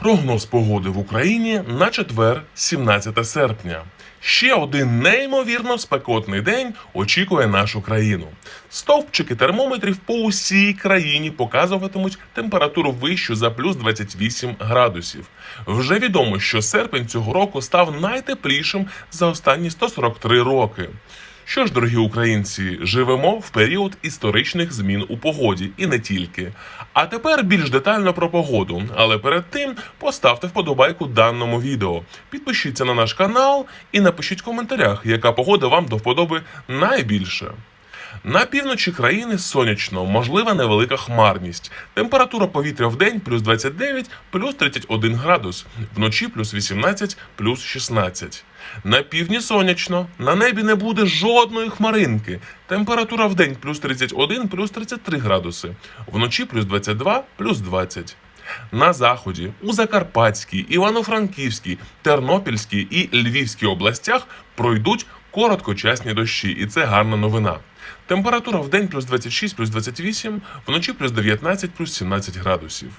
Прогноз погоди в Україні на четвер, 17 серпня. Ще один неймовірно спекотний день очікує нашу країну. Стовпчики термометрів по усій країні показуватимуть температуру вищу за плюс 28 градусів. Вже відомо, що серпень цього року став найтеплішим за останні 143 роки. Що ж, дорогі українці, живемо в період історичних змін у погоді і не тільки. А тепер більш детально про погоду. Але перед тим поставте вподобайку даному відео. Підпишіться на наш канал і напишіть в коментарях, яка погода вам до вподоби найбільше. На півночі країни сонячно, можлива невелика хмарність. Температура повітря в день плюс 29, плюс 31 градус, вночі плюс 18, плюс 16. На півдні сонячно, на небі не буде жодної хмаринки. Температура в день плюс 31, плюс 33 градуси, вночі плюс 22, плюс 20. На заході, у Закарпатській, Івано-Франківській, Тернопільській і Львівській областях пройдуть короткочасні дощі, і це гарна новина. Температура в день плюс 26, плюс 28, вночі плюс 19, плюс 17 градусів.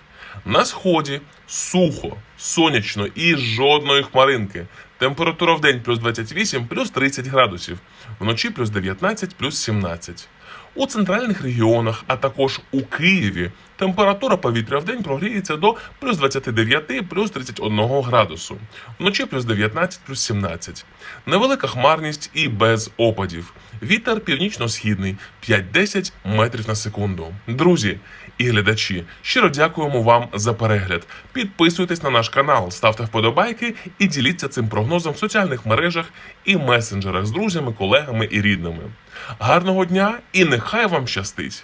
На сході сухо, сонячно і жодної хмаринки. Температура в день плюс 28, плюс 30 градусів, вночі плюс 19, плюс 17. У центральних регіонах, а також у Києві, температура повітря в день прогріється до плюс 29, плюс 31 градусу, вночі плюс 19, плюс 17. Невелика хмарність і без опадів. Вітер північно-східний 5-10 метрів на секунду. Друзі і глядачі, щиро дякуємо вам за перегляд. Підписуйтесь на наш канал, ставте вподобайки і діліться цим прогнозом в соціальних мережах і месенджерах з друзями, колегами і рідними. Гарного дня і нехай вам щастить!